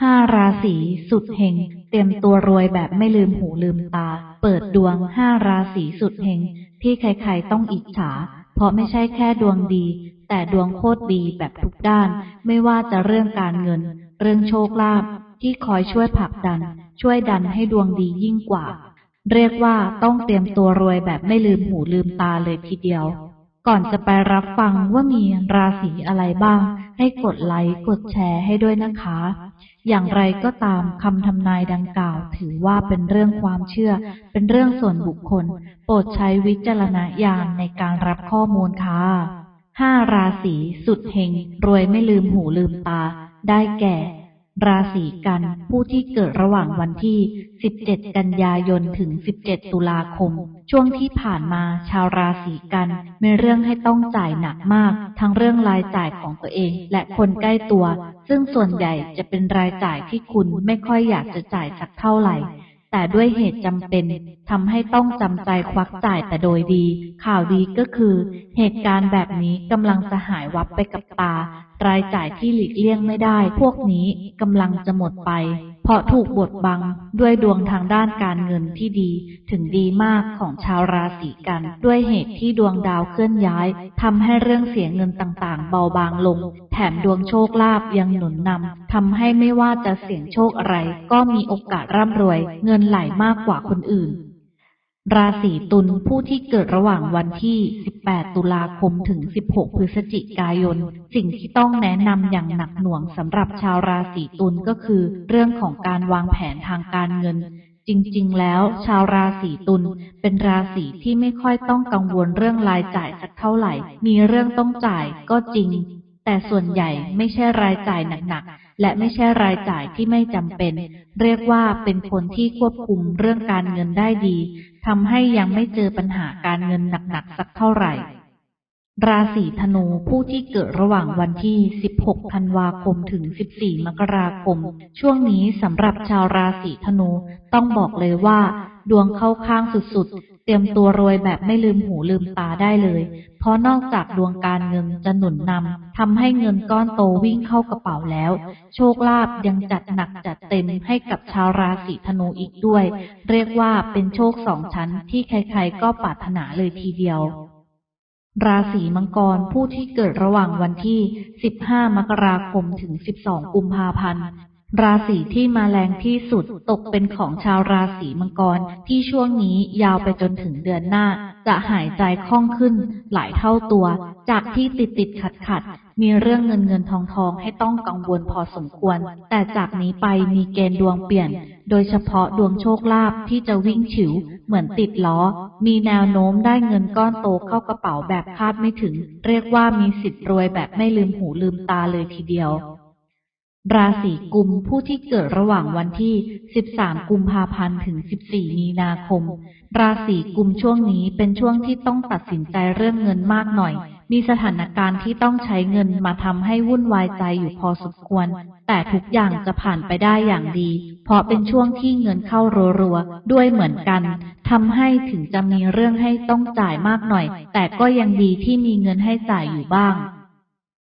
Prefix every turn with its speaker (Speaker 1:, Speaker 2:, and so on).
Speaker 1: ห้าราศีสุดเฮงเตรียมตัวรวยแบบไม่ลืมหูลืมตา เปิดดวงห้าราศีสุดเฮงที่ใครๆต้องอิจฉา เพราะไม่ใช่แค่ดวงดี แต่ดวงโคตรดีแบบทุกด้าน ไม่ว่าจะเรื่องการเงิน เรื่องโชคลาภที่คอยช่วยผลักดัน ช่วยดันให้ดวงดียิ่งกว่า เรียกว่าต้องเตรียมตัวรวยแบบไม่ลืมหูลืมตาเลยทีเดียว ก่อนจะไปรับฟังว่ามีราศีอะไรบ้าง ให้กดไลค์กดแชร์ให้ด้วยนะคะ อย่างไรก็ตามคำทำนายดังกล่าว ถือว่าเป็นเรื่องความเชื่อ เป็นเรื่องส่วนบุคคล โปรดใช้วิจารณญาณในการรับข้อมูลค่ะห้าราศีสุดเฮงรวยไม่ลืมหูลืมตา ได้แก่ ราศีกันผู้ที่เกิดระหว่างวันที่ 17 กันยายนถึง 17 ตุลาคม ช่วงที่ผ่านมาชาวราศีกันมีเรื่องให้ต้องจ่ายหนักมาก ทั้งเรื่องรายจ่ายของตัวเอง และคนใกล้ตัว ซึ่งส่วนใหญ่จะเป็นรายจ่ายที่คุณไม่ค่อยอยากจะจ่ายสักเท่าไหร่ แต่ด้วยเหตุจำเป็นทำให้ต้องจำใจควักจ่ายแต่โดยดี ข่าวดีก็คือ เหตุการณ์แบบนี้กำลังจะหายวับไปกับตา รายจ่ายที่หลีกเลี่ยงไม่ได้ พวกนี้กำลังจะหมดไป เพราะถูกบดบังด้วยดวงทางด้านการเงินที่ดีถึงดีมากของชาวราศีกัน ด้วยเหตุที่ดวงดาวเคลื่อนย้ายทำให้เรื่องเสียเงินต่างๆ เบาบางลง แถมดวงโชคลาภยังหนุนนำทำให้ไม่ว่าจะเสี่ยงโชคอะไร ก็มีโอกาสร่ำรวย เงินไหลมากกว่าคนอื่น ราศีตุลผู้ที่เกิดระหว่างวันที่ 18 ตุลาคมถึง 16 พฤศจิกายน สิ่งที่ต้องแนะนำอย่างหนักหน่วงสำหรับชาวราศีตุลก็คือ เรื่องของการวางแผนทางการเงิน จริง ๆ แล้ว ชาวราศีตุลเป็นราศีที่ไม่ค่อยต้องกังวลเรื่องรายจ่ายสักเท่าไหร่ มีเรื่องต้องจ่ายก็จริง แต่ส่วนใหญ่ไม่ใช่รายจ่ายหนักๆ และไม่ใช่รายจ่ายที่ไม่จำเป็น เรียกว่าเป็นคนที่ควบคุมเรื่องการเงินได้ดีทำให้ยังไม่เจอปัญหาการเงินหนักๆ สักเท่าไหร่ ราศีธนูผู้ที่เกิดระหว่างวันที่ 16 ธันวาคมถึง 14 มกราคม ช่วงนี้สำหรับชาวราศีธนูต้องบอกเลยว่าดวงเข้าข้างสุดๆ เตรียมตัวรวยแบบไม่ลืมหูลืมตาได้เลย เพราะนอกจากดวงการเงินจะหนุนนำทำให้เงินก้อนโตวิ่งเข้ากระเป๋าแล้ว โชคลาภยังจัดหนักจัดเต็มให้กับชาวราศีธนูอีกด้วย เรียกว่าเป็นโชคสองชั้นที่ใครๆก็ปรารถนาเลยทีเดียวราศีมังกรผู้ที่เกิดระหว่างวันที่ 15 มกราคม ถึง 12 กุมภาพันธ์ ราศีที่มาแรงที่สุดตกเป็นของชาวราศีมังกรที่ช่วงนี้ยาวไปจนถึงเดือนหน้า จะหายใจคล่องขึ้นหลายเท่าตัว จากที่ติดติดขัดขัดมีเรื่องเงินเงินทองทองให้ต้องกังวลพอสมควร แต่จากนี้ไปมีเกณฑ์ดวงเปลี่ยน โดยเฉพาะดวงโชคลาภที่จะวิ่งฉิว เหมือนติดล้อ มีแนวโน้มได้เงินก้อนโตเข้ากระเป๋าแบบคาดไม่ถึง เรียกว่ามีสิทธิ์รวยแบบไม่ลืมหูลืมตาเลยทีเดียว ราศีกุมผู้ที่เกิดระหว่างวันที่ 13 กุมภาพันธ์ถึง 14 มีนาคม ราศีกุมช่วงนี้เป็นช่วงที่ต้องตัดสินใจเรื่องเงินมากหน่อย มีสถานการณ์ที่ต้องใช้เงินมาทำให้วุ่นวายใจอยู่พอสมควร แต่ทุกอย่างจะผ่านไปได้อย่างดี เพราะเป็นช่วงที่เงินเข้ารัวๆด้วยเหมือนกันทำให้ถึงจะมีเรื่องให้ต้องจ่ายมากหน่อย แต่ก็ยังดีที่มีเงินให้จ่ายอยู่บ้าง